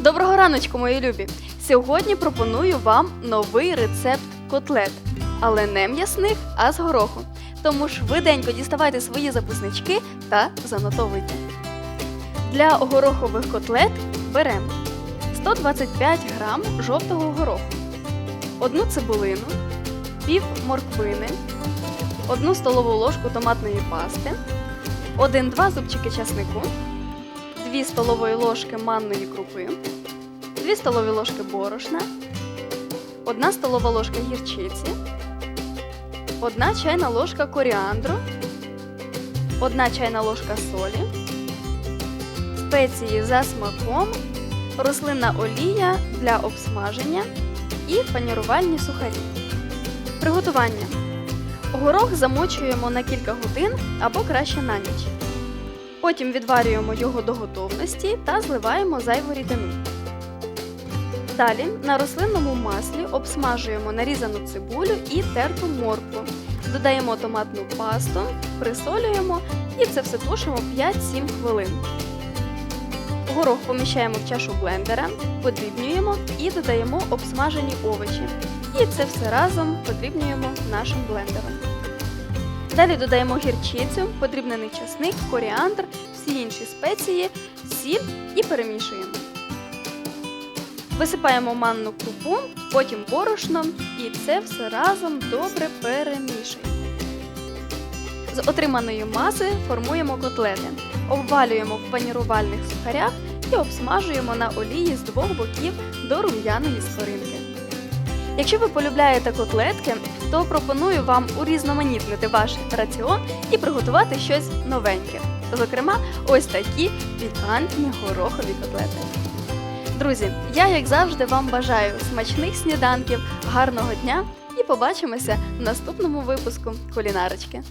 Доброго раночку, мої любі! Сьогодні пропоную вам новий рецепт котлет, але не м'ясних, а з гороху. Тому швиденько діставайте свої записнички та занотовуйте. Для горохових котлет беремо 125 грам жовтого гороху, одну цибулину, пів морквини, одну столову ложку томатної пасти, 1-2 зубчики часнику, 2 столової ложки манної крупи, 2 столові ложки борошна, 1 столова ложка гірчиці, 1 чайна ложка коріандру, 1 чайна ложка солі, спеції за смаком, рослинна олія для обсмаження і панірувальні сухарі. Приготування. Горох замочуємо на кілька годин або краще на ніч. Потім відварюємо його до готовності та зливаємо зайву рідину. Далі на рослинному маслі обсмажуємо нарізану цибулю і терту моркву. Додаємо томатну пасту, присолюємо і це все тушимо 5-7 хвилин. Горох поміщаємо в чашу блендера, подрібнюємо і додаємо обсмажені овочі. І це все разом подрібнюємо нашим блендером. Далі додаємо гірчицю, подрібнений часник, коріандр, всі інші спеції, сіль і перемішуємо. Висипаємо манну крупу, потім борошно і це все разом добре перемішуємо. З отриманої маси формуємо котлети, обвалюємо в панірувальних сухарях і обсмажуємо на олії з двох боків до рум'яної скоринки. Якщо ви полюбляєте котлетки, то пропоную вам урізноманітнити ваш раціон і приготувати щось новеньке. Зокрема, ось такі пікантні горохові котлети. Друзі, я, як завжди, вам бажаю смачних сніданків, гарного дня і побачимося в наступному випуску кулінарочки.